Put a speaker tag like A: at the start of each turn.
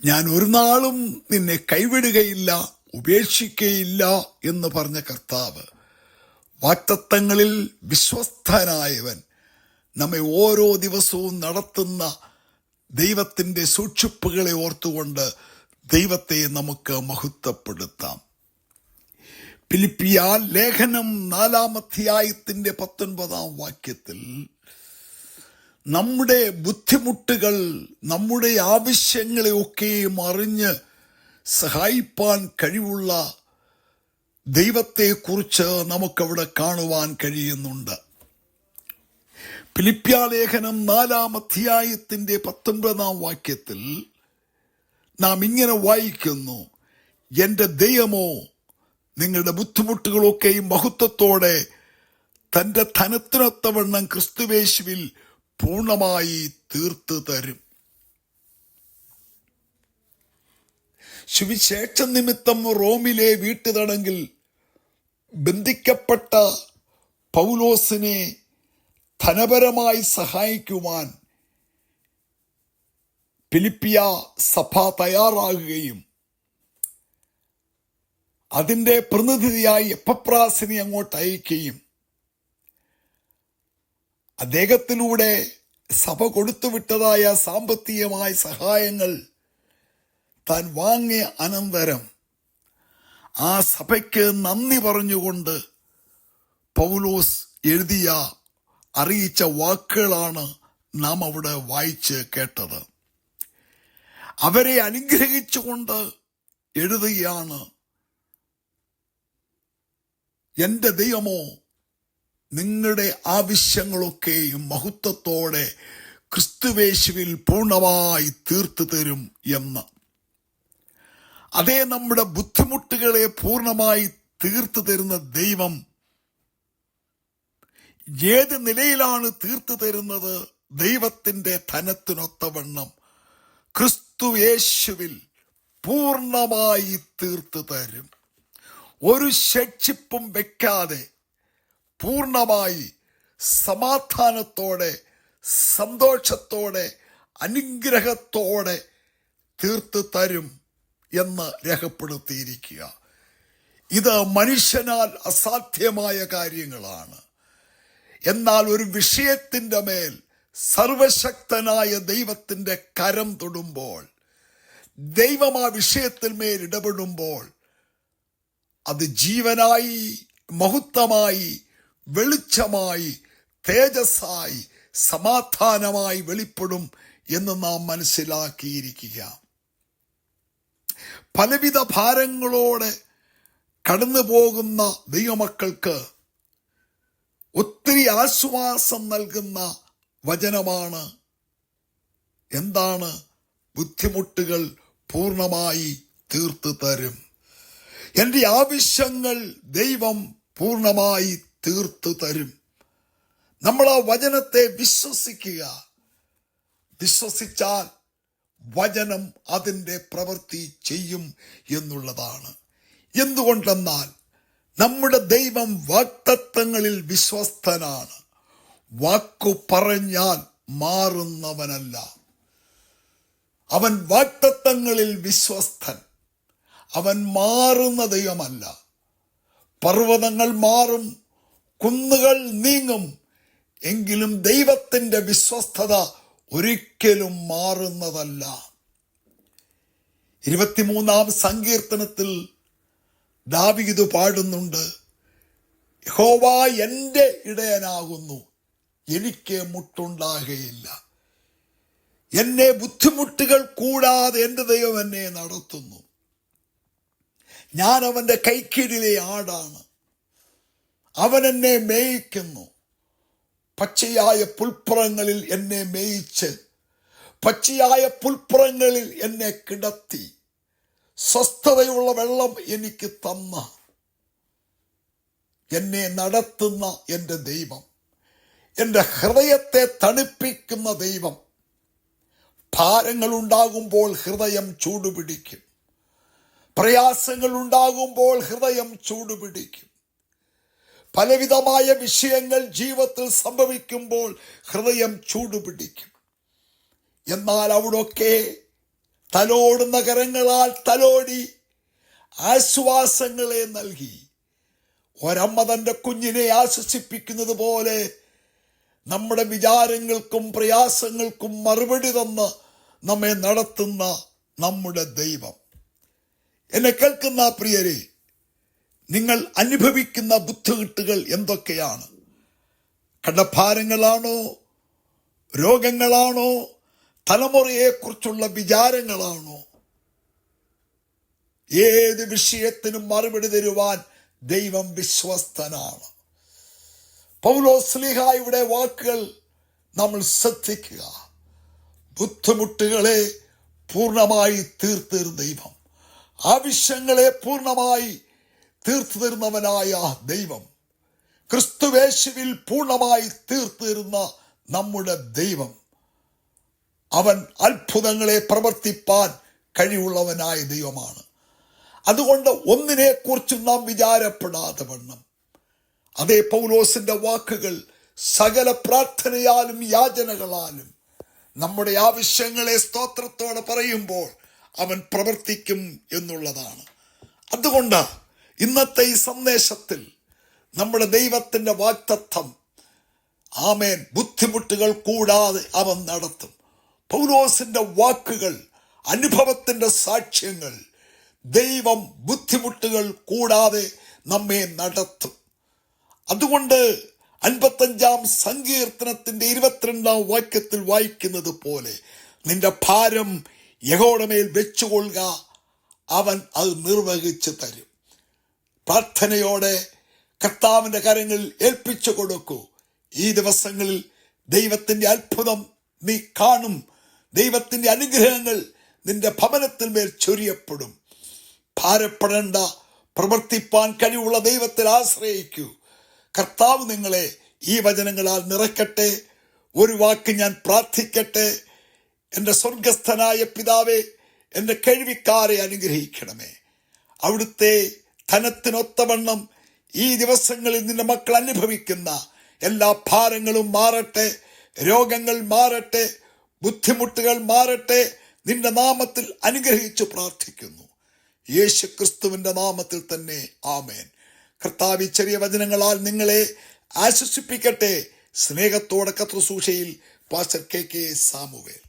A: ഞാൻ ഒരു നാളും നിന്നെ കൈവിടുകയില്ല ഉപേക്ഷിക്കുകയില്ല എന്ന് പറഞ്ഞ കർത്താവ് വാക്തത്വങ്ങളിൽ വിശ്വസ്തനായവൻ നമ്മെ ഓരോ ദിവസവും നടത്തുന്ന ദൈവത്തിന്റെ സൂക്ഷിപ്പുകളെ ഓർത്തുകൊണ്ട് ദൈവത്തെ നമുക്ക് മഹത്വപ്പെടുത്താം. പിലിപ്പിയ ലേഖനം നാലാമധ്യായത്തിന്റെ പത്തൊൻപതാം വാക്യത്തിൽ നമ്മുടെ ബുദ്ധിമുട്ടുകൾ നമ്മുടെ ആവശ്യങ്ങളെയൊക്കെയും അറിഞ്ഞ് സഹായിപ്പാൻ കഴിവുള്ള ദൈവത്തെക്കുറിച്ച് നമുക്കവിടെ കാണുവാൻ കഴിയുന്നുണ്ട്. പിലിപ്യാലേഖനം നാലാം അധ്യായത്തിന്റെ പത്തൊൻപതാം വാക്യത്തിൽ നാം ഇങ്ങനെ വായിക്കുന്നു എന്റെ ദൈവമോ നിങ്ങളുടെ ബുദ്ധിമുട്ടുകളൊക്കെയും മഹത്വത്തോടെ തന്റെ ധനത്തിനൊത്തവണ്ണം ക്രിസ്തുവേശുവിൽ പൂർണമായി തീർത്തു തരും. സുവിശേഷ നിമിത്തം റോമിലെ വീട്ടുതടങ്കിൽ ബന്ധിക്കപ്പെട്ട പൗലോസിനെ ധനപരമായി സഹായിക്കുവാൻ ഫിലിപ്പിയ സഭ തയ്യാറാകുകയും അതിന്റെ പ്രതിനിധിയായി എപ്പപ്രാസിനെ അങ്ങോട്ട് അയക്കുകയും അദ്ദേഹത്തിലൂടെ സഭ കൊടുത്തുവിട്ടതായ സാമ്പത്തികമായ സഹായങ്ങൾ താൻ വാങ്ങിയ അനന്തരം ആ സഭയ്ക്ക് നന്ദി പറഞ്ഞുകൊണ്ട് പൗലോസ് എഴുതിയ അറിയിച്ച വാക്കുകളാണ് നാം അവിടെ വായിച്ച് കേട്ടത്. അവരെ അനുഗ്രഹിച്ചുകൊണ്ട് എഴുതുകയാണ് എന്റെ ദൈവമോ നിങ്ങളുടെ ആവശ്യങ്ങളൊക്കെയും മഹത്വത്തോടെ ക്രിസ്തുവേശുവിൽ പൂർണമായി തീർത്തു തരും എന്ന്. അതേ നമ്മുടെ ബുദ്ധിമുട്ടുകളെ പൂർണമായി തീർത്തു തരുന്ന ദൈവം ഏത് നിലയിലാണ് തീർത്തു തരുന്നത്? ദൈവത്തിന്റെ ധനത്തിനൊത്തവണ്ണം ക്രിസ്തു യേശുവിൽ പൂർണമായി തീർത്തു തരും. ഒരു ശക്ഷിപ്പും വെക്കാതെ പൂർണമായി സമാധാനത്തോടെ സന്തോഷത്തോടെ അനുഗ്രഹത്തോടെ തീർത്ത് തരും എന്ന് രേഖപ്പെടുത്തിയിരിക്കുക. ഇത് മനുഷ്യനാൽ അസാധ്യമായ കാര്യങ്ങളാണ്. എന്നാൽ ഒരു വിഷയത്തിന്റെ മേൽ സർവശക്തനായ ദൈവത്തിന്റെ കരം തൊടുമ്പോൾ ദൈവം ആ വിഷയത്തിൽ മേൽ ഇടപെടുമ്പോൾ അത് ജീവനായി മഹത്വമായി വെളിച്ചമായി തേജസ്സായി സമാധാനമായി വെളിപ്പെടും എന്ന് നാം മനസ്സിലാക്കിയിരിക്കുക. പലവിധ ഭാരങ്ങളോടെ കടന്നു പോകുന്ന ദൈവമക്കൾക്ക് ഒത്തിരി ആശ്വാസം നൽകുന്ന വചനമാണ് എന്താണ് ബുദ്ധിമുട്ടുകൾ പൂർണമായി തീർത്തു തരും എന്റെ ആവശ്യങ്ങൾ ദൈവം പൂർണമായി തീർത്തു തരും. നമ്മൾ ആ വചനത്തെ വിശ്വസിക്കുക. വിശ്വസിച്ചാൽ വചനം അതിന്റെ പ്രവൃത്തി ചെയ്യും എന്നുള്ളതാണ്. എന്തുകൊണ്ടെന്നാൽ നമ്മുടെ ദൈവം വാക്തത്വങ്ങളിൽ വിശ്വസ്തനാണ്. വാക്കു പറഞ്ഞാൽ മാറുന്നവനല്ല. അവൻ വാക്തത്വങ്ങളിൽ വിശ്വസ്തൻ. അവൻ മാറുന്ന ദൈവമല്ല. പർവതങ്ങൾ മാറും. കുന്നുകൾ നീങ്ങും. എങ്കിലും ദൈവത്തിന്റെ വിശ്വസ്തത ഒരിക്കലും മാറുന്നതല്ല. ഇരുപത്തിമൂന്നാം സങ്കീർത്തനത്തിൽ ദാവീദ് പാടുന്നുണ്ട് യഹോവ എന്റെ ഇടയനാകുന്നു എനിക്ക് മുട്ടുണ്ടാകുകയില്ല എന്നെ ബുദ്ധിമുട്ടുകൾ കൂടാതെ എന്റെ ദൈവം എന്നെ നടത്തുന്നു. ഞാൻ അവന്റെ കൈക്കീഴിലെ ആടാണ്. അവൻ എന്നെ മേയിക്കുന്നു. പച്ചയായ പുൽപ്പുറങ്ങളിൽ എന്നെ മേയിച്ച് പച്ചയായ പുൽപ്പുറങ്ങളിൽ എന്നെ കിടത്തി. സ്വസ്ഥതയുള്ള വെള്ളം എനിക്ക് തന്ന എന്നെ നടത്തുന്ന എന്റെ ദൈവം എന്റെ ഹൃദയത്തെ തണുപ്പിക്കുന്ന ദൈവം. ഭാരങ്ങൾ ഉണ്ടാകുമ്പോൾ ഹൃദയം ചൂടുപിടിക്കും. പ്രയാസങ്ങൾ ഉണ്ടാകുമ്പോൾ ഹൃദയം ചൂടുപിടിക്കും. പലവിധമായ വിഷയങ്ങൾ ജീവിതത്തിൽ സംഭവിക്കുമ്പോൾ ഹൃദയം ചൂടുപിടിക്കും. എന്നാൽ അവിടൊക്കെ തലോടുന്ന കരങ്ങളാൽ തലോടി ആശ്വാസങ്ങളെ നൽകി. ഒരമ്മ തന്റെ കുഞ്ഞിനെ ആശ്വസിപ്പിക്കുന്നത് പോലെ നമ്മുടെ വിചാരങ്ങൾക്കും പ്രയാസങ്ങൾക്കും മറുപടി തന്ന് നമ്മെ നടത്തുന്ന നമ്മുടെ ദൈവം. എന്നെ കേൾക്കുന്ന പ്രിയരെ നിങ്ങൾ അനുഭവിക്കുന്ന ബുദ്ധിമുട്ടുകൾ എന്തൊക്കെയാണ്? കടഭാരങ്ങളാണോ? രോഗങ്ങളാണോ? തലമുറയെക്കുറിച്ചുള്ള വിചാരങ്ങളാണോ? ഏത് വിഷയത്തിനും മറുപടി തരുവാൻ ദൈവം വിശ്വസ്തനാണ്. പൗലോസ്ലിഹായുടെ വാക്കുകൾ നമ്മൾ ശ്രദ്ധിക്കുക. ബുദ്ധിമുട്ടുകളെ പൂർണമായി തീർത്തീർ ദൈവം. ആവശ്യങ്ങളെ പൂർണമായി തീർത്തു തരുന്നവനായ ദൈവം. ക്രിസ്തുവേശുവിൽ പൂർണമായി തീർത്തു തരുന്ന നമ്മുടെ ദൈവം. അവൻ അത്ഭുതങ്ങളെ പ്രവർത്തിപ്പാൻ കഴിവുള്ളവനായ ദൈവമാണ്. അതുകൊണ്ട് ഒന്നിനെക്കുറിച്ചും നാം വിചാരപ്പെടാതെ വണ്ണം. അതേ പൗലോസിന്റെ വാക്കുകൾ സകല പ്രാർത്ഥനയാലും യാചനകളാലും നമ്മുടെ ആവശ്യങ്ങളെ സ്തോത്രത്തോടെ പറയുമ്പോൾ അവൻ പ്രവർത്തിക്കും എന്നുള്ളതാണ്. അതുകൊണ്ട് ഇന്നത്തെ ഈ സന്ദേശത്തിൽ നമ്മുടെ ദൈവത്തിന്റെ വാക്തത്വം ആമേൻ ബുദ്ധിമുട്ടുകൾ കൂടാതെ അവൻ നടത്തും. പൗലോസിന്റെ വാക്കുകൾ അനുഭവത്തിന്റെ സാക്ഷ്യങ്ങൾ ദൈവം ബുദ്ധിമുട്ടുകൾ കൂടാതെ നമ്മെ നടത്തും. അതുകൊണ്ട് അൻപത്തഞ്ചാം സങ്കീർത്തനത്തിന്റെ ഇരുപത്തിരണ്ടാം വാക്യത്തിൽ വായിക്കുന്നത് പോലെ നിന്റെ ഭാരം യഹോടമേൽ മേൽ വെച്ചുകൊള്ളുക അവൻ അത് നിർവഹിച്ചു തരും. പ്രാർത്ഥനയോടെ കർത്താവിന്റെ കരങ്ങളിൽ ഏൽപ്പിച്ചു കൊടുക്കൂ. ഈ ദിവസങ്ങളിൽ ദൈവത്തിന്റെ അത്ഭുതം നീ കാണും. ദൈവത്തിന്റെ അനുഗ്രഹങ്ങൾ നിന്റെ ഭവനത്തിൽ മേൽ ചൊരിയപ്പെടും. ഭാരപ്പെടേണ്ട പ്രവർത്തിപ്പാൻ കഴിവുള്ള ദൈവത്തിൽ ആശ്രയിക്കൂ. കർത്താവ് നിങ്ങളെ ഈ വചനങ്ങളാൽ നിറയ്ക്കട്ടെ. ഒരു വാക്ക് ഞാൻ പ്രാർത്ഥിക്കട്ടെ. എന്റെ സ്വർഗസ്ഥനായ പിതാവെ എന്റെ കഴിവിക്കാരെ അനുഗ്രഹിക്കണമേ. അവിടുത്തെ ധനത്തിനൊത്തവണ്ണം ഈ ദിവസങ്ങളിൽ നിന്റെ മക്കൾ അനുഭവിക്കുന്ന എല്ലാ ഭാരങ്ങളും മാറട്ടെ രോഗങ്ങൾ മാറട്ടെ ബുദ്ധിമുട്ടുകൾ മാറട്ടെ നിന്റെ നാമത്തിൽ അനുഗ്രഹിച്ചു പ്രാർത്ഥിക്കുന്നു. യേശു ക്രിസ്തുവിന്റെ നാമത്തിൽ തന്നെ ആമേൻ. കർത്താവ് ചെറിയ വചനങ്ങളാൽ നിങ്ങളെ ആശ്വസിപ്പിക്കട്ടെ. സ്നേഹത്തോടെ കത്രസൂഷയിൽ പാസ്റ്റർ കെ കെ സാമുവേൽ.